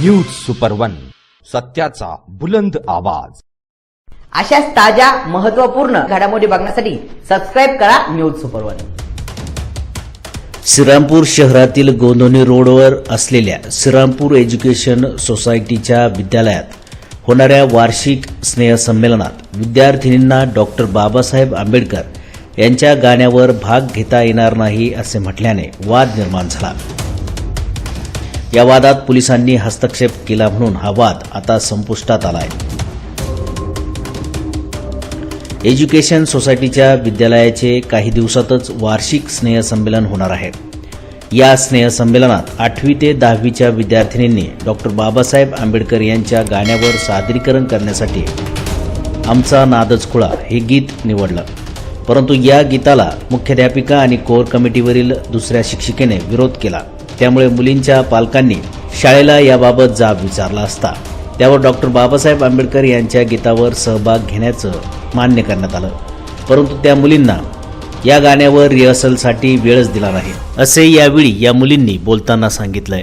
News super one सत्याचा बुलंद आवाज. अशाच ताज्या महत्त्वपूर्ण घडामोडी बघण्यासाठी सबस्क्राईब करा न्यूज सुपर वन श्रीरामपूर शहरातील गोंधोनी रोडवर असलेल्या श्रीरामपूर एज्युकेशन सोसायटीच्या विद्यालयात होणाऱ्या वार्षिक स्नेहसंमेलनात विद्यार्थिनींना डॉक्टर बाबासाहेब आंबेडकर यांच्या गाण्यावर भाग घेता येणार नाही असे म्हटल्याने वाद निर्माण झाला. या वादात पोलिसांनी हस्तक्षेप केला म्हणून हा वाद आता संपुष्टात आला आहे एज्युकेशन सोसायटीच्या विद्यालयाचे काही दिवसातच वार्षिक स्नेहसंमेलन होणार आहे. या स्नेहसंमेलनात आठवी ते दहावीच्या विद्यार्थिनींनी डॉक्टर बाबासाहेब आंबेडकर यांच्या गाण्यावर सादरीकरण करण्यासाठी आमचा नादच खुळा हे गीत निवडलं. परंतु या गीताला मुख्याध्यापिका आणि कोर कमिटीवरील दुसऱ्या शिक्षिकेने विरोध केला. त्यामुळे मुलींच्या पालकांनी शाळेला याबाबत जाब विचारला असता. त्यावर डॉक्टर बाबासाहेब आंबेडकर यांच्या गीतावर सहभाग घेण्याचं मान्य करण्यात आलं. परंतु त्या मुलींना या गाण्यावर रिहर्सलसाठी वेळच दिला नाही. असे यावेळी या मुलींनी बोलताना सांगितलंय.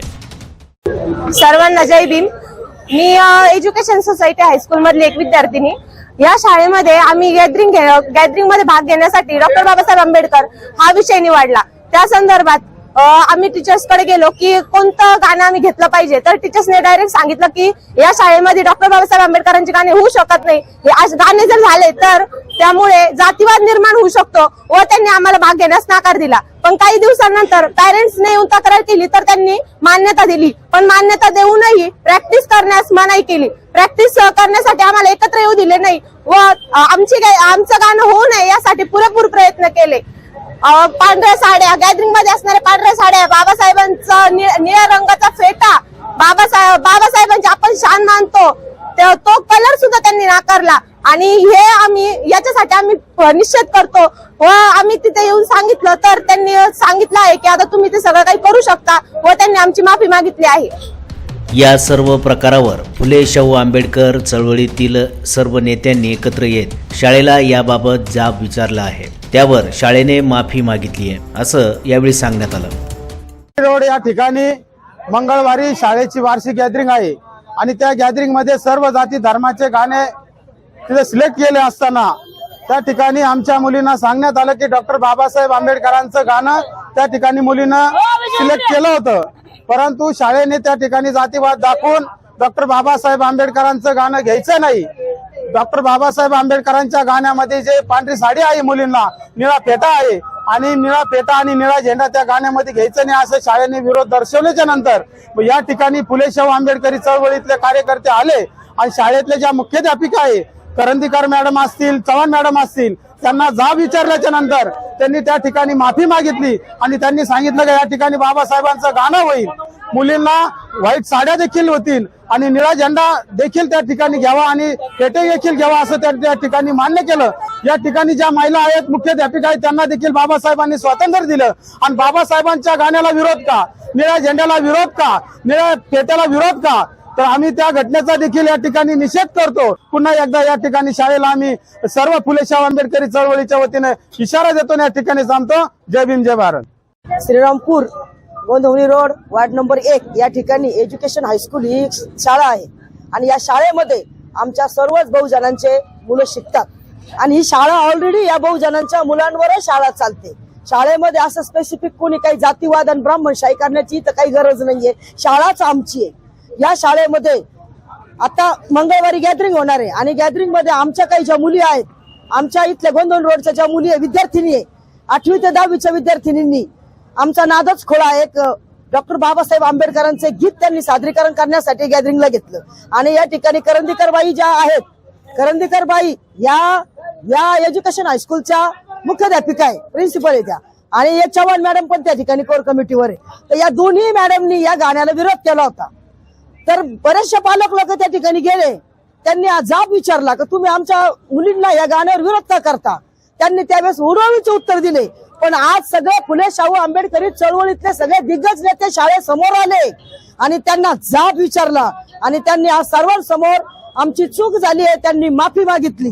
सर्वांना जय भीम. मी एज्युकेशन सोसायटी हायस्कूल मधली एक विद्यार्थिनी. या शाळेमध्ये आम्ही गॅदरिंग गॅदरिंगमध्ये भाग घेण्यासाठी डॉक्टर बाबासाहेब आंबेडकर हा विषय निवडला. त्या संदर्भात आम्ही टीचर्सकडे गेलो की कोणतं गाणं आम्ही घेतलं पाहिजे. तर टीचर्सने डायरेक्ट सांगितलं की या शाळेमध्ये डॉक्टर बाबासाहेब आंबेडकरांचे गाणे होऊ शकत नाही. हे आज गाणे जर झाले तर त्यामुळे जातीवाद निर्माण होऊ शकतो व त्यांनी आम्हाला भाग घेण्यास नकार दिला. पण काही दिवसांनंतर पॅरेंट्सने येऊन तक्रार केली तर त्यांनी मान्यता दिली. पण मान्यता देऊनही प्रॅक्टिस करण्यास मनाई केली. प्रॅक्टिस करण्यासाठी आम्हाला एकत्र येऊ दिले नाही व आमची आमचं गाणं होऊ नये यासाठी पुरेपूर प्रयत्न केले. पांढऱ्या साड्या गॅदरिंगमध्ये असणाऱ्या पांढऱ्या साड्या बाबासाहेबांचा निळ्या रंगाचा फेटा बाबासाहेब बाबासाहेबांची आपण शान मानतो. तो कलर सुद्धा त्यांनी नाकारला. आणि हे आम्ही याच्यासाठी आम्ही निश्चित निषेध करतो. व आम्ही तिथे येऊन सांगितलं तर त्यांनी सांगितलं आहे की आता तुम्ही ते सगळं काही करू शकता. व त्यांनी आमची माफी मागितली आहे. या सर्व प्रकारावर फुले शाहू आंबेडकर चळवळीतील सर्व नेत्यांनी एकत्र येत शाळेला याबाबत जाब विचारला आहे. त्यावर शाळेने माफी मागितली आहे असं यावेळी सांगण्यात आलं. रोड या ठिकाणी मंगळवारी शाळेची वार्षिक गॅदरिंग आहे आणि त्या गॅदरिंगमध्ये सर्व जाती धर्माचे गाणे तिथे सिलेक्ट केले असताना त्या ठिकाणी आमच्या मुलींना सांगण्यात आलं की डॉक्टर बाबासाहेब आंबेडकरांचं गाणं त्या ठिकाणी मुलीनं सिलेक्ट केलं होतं. परंतु शाळेने त्या ठिकाणी जातीवाद दाखवून डॉक्टर बाबासाहेब आंबेडकरांचं गाणं घ्यायचं नाही. डॉक्टर बाबासाहेब आंबेडकरांच्या गाण्यामध्ये जे पांढरी साडी आहे मुलींना निळा फेटा आहे आणि निळा फेटा आणि निळा झेंडा त्या गाण्यामध्ये घ्यायचं नाही असं शाळेने विरोध दर्शवल्याच्या नंतर या ठिकाणी फुले शाहू आंबेडकरी चळवळीतले कार्यकर्ते आले आणि शाळेतल्या ज्या मुख्याध्यापिका आहे करंदीकर मॅडम असतील चव्हाण मॅडम असतील त्यांना जाब विचारल्याच्या नंतर त्यांनी त्या ठिकाणी माफी मागितली आणि त्यांनी सांगितलं की या ठिकाणी बाबासाहेबांचं गाणं होईल. मुलींना व्हाईट साड्या देखील होतील आणि निळा झेंडा देखील त्या ठिकाणी घ्यावा आणि पेटे देखील घ्यावा असं त्या ठिकाणी मान्य केलं. या ठिकाणी ज्या महिला आहेत मुख्याध्यापिका आहेत त्यांना देखील बाबासाहेबांनी स्वातंत्र्य दिलं. आणि बाबासाहेबांच्या गाण्याला विरोध का? निळ्या झेंड्याला विरोध का? निळ्या पेट्याला विरोध का? तर आम्ही त्या घटनेचा देखील या ठिकाणी निषेध करतो. पुन्हा एकदा या ठिकाणी शाळेला आम्ही सर्व फुले शाह आंबेडकरी चळवळीच्या वतीने इशारा देतो आणि या ठिकाणी सांगतो जय भीम जय Bharat. Shrirampur Gondhavani road ward number एक या ठिकाणी एज्युकेशन हायस्कूल ही शाळा आहे. आणि या शाळेमध्ये आमच्या सर्वच बहुजनांचे मुलं शिकतात. आणि ही शाळा ऑलरेडी या बहुजनांच्या मुलांवरच शाळा चालते. शाळेमध्ये असं स्पेसिफिक कोणी काही जातीवाद आणि ब्राह्मणशाही करण्याची तर काही गरज नाहीये. शाळाच आमची आहे. या शाळेमध्ये आता मंगळवारी गॅदरिंग होणार आहे. आणि गॅदरिंगमध्ये आमच्या काही ज्या मुली आहेत आमच्या इथल्या गोंधळ रोडच्या ज्या मुली आहे विद्यार्थिनी आहे. आठवी ते दहावीच्या विद्यार्थिनींनी आमचा नादच खोळा एक डॉक्टर बाबासाहेब आंबेडकरांचे गीत त्यांनी सादरीकरण करण्यासाठी गॅदरिंगला घेतलं. आणि या ठिकाणी करंदीकर बाई ज्या आहेत करंदीकर बाई या या एज्युकेशन हायस्कूलच्या मुख्याध्यापिका आहे प्रिन्सिपल आहे त्या. आणि एक चव्हाण मॅडम पण त्या ठिकाणी कोर कमिटीवर आहे. तर या दोन्ही मॅडमनी या गाण्याला विरोध केला होता. तर बरेचसे पालक लोक त्या ठिकाणी गेले. त्यांनी जाब विचारला की तुम्ही आमच्या मुलींना या गाण्यावर विरोध का करता? त्यांनी त्यावेळेस उडवणीचे उत्तर दिले. पण आज सगळे फुले शाहू आंबेडकरी चळवळीतले सगळे दिग्गज नेते शाळेसमोर आले आणि त्यांना जाब विचारला आणि त्यांनी आज सर्वांसमोर आमची चूक झाली आहे त्यांनी माफी मागितली.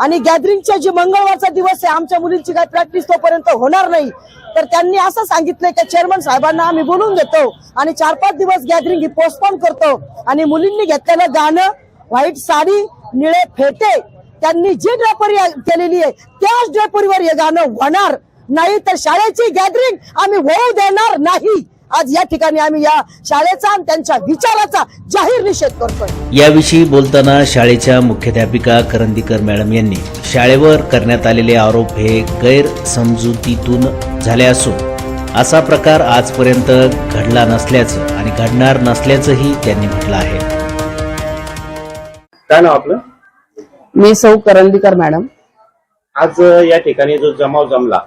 आणि गॅदरिंगच्या जी मंगळवारचा दिवस आहे आमच्या मुलींची काही प्रॅक्टिस तोपर्यंत होणार नाही. तर त्यांनी असं सांगितलं की चेअरमन साहेबांना आम्ही बोलून देतो आणि चार पाच दिवस गॅदरिंग ही पोस्टपोन करतो आणि मुलींनी घेतलेलं गाणं व्हाईट साडी निळे फेटे त्यांनी जी ड्रेपरी केलेली आहे त्याच ड्रेपरीवर हे गाणं होणार. नाही तर शाळेची गॅदरिंग आम्ही होऊ देणार नाही. आज या ठिकाणी आम्ही या शाळेचा आणि त्यांच्या विचाराचा जाहीर निषेध करतोय. याविषयी बोलताना शाळेच्या मुख्याध्यापिका करंदीकर मॅडम यांनी शाळेवर करण्यात आलेले आरोप हे गैरसमजुतीतून झाले असून असा प्रकार आजपर्यंत घडला नसल्याचं आणि घडणार नसल्याचंही त्यांनी म्हटलं आहे. काय नाव आपलं? मी सौ करंदीकर मॅडम. आज या ठिकाणी जो जमाव जमला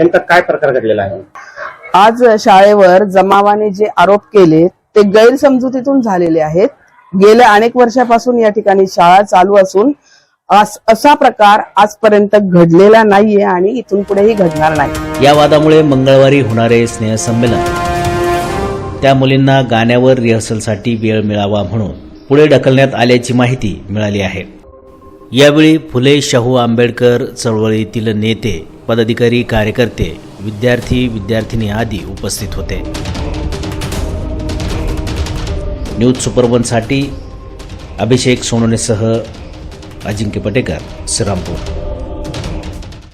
नेमका काय प्रकार घडलेला आहे? आज शाळेवर जमावाने जे आरोप केले ते गैरसमजुतीतून झालेले आहेत. गेल्या अनेक वर्षापासून या ठिकाणी शाळा चालू असून अस- प्रकार आजपर्यंत घडलेला नाहीये आणि इथून पुढेही घडणार नाही. या वादामुळे मंगळवारी होणारे स्नेहसंमेलन. त्या मुलींना गाण्यावर रिहर्सलसाठी वेळ मिळावा म्हणून पुढे ढकलण्यात आल्याची माहिती मिळाली आहे. यावेळी फुले शाहू आंबेडकर चळवळीतील नेते पदाधिकारी कार्यकर्ते विद्यार्थी विद्यार्थिनी आदी उपस्थित होते. न्यूज सुपरवनसाठी अभिषेक सोनोनेसह अजिंक्य पटेकर श्रीरामपूर.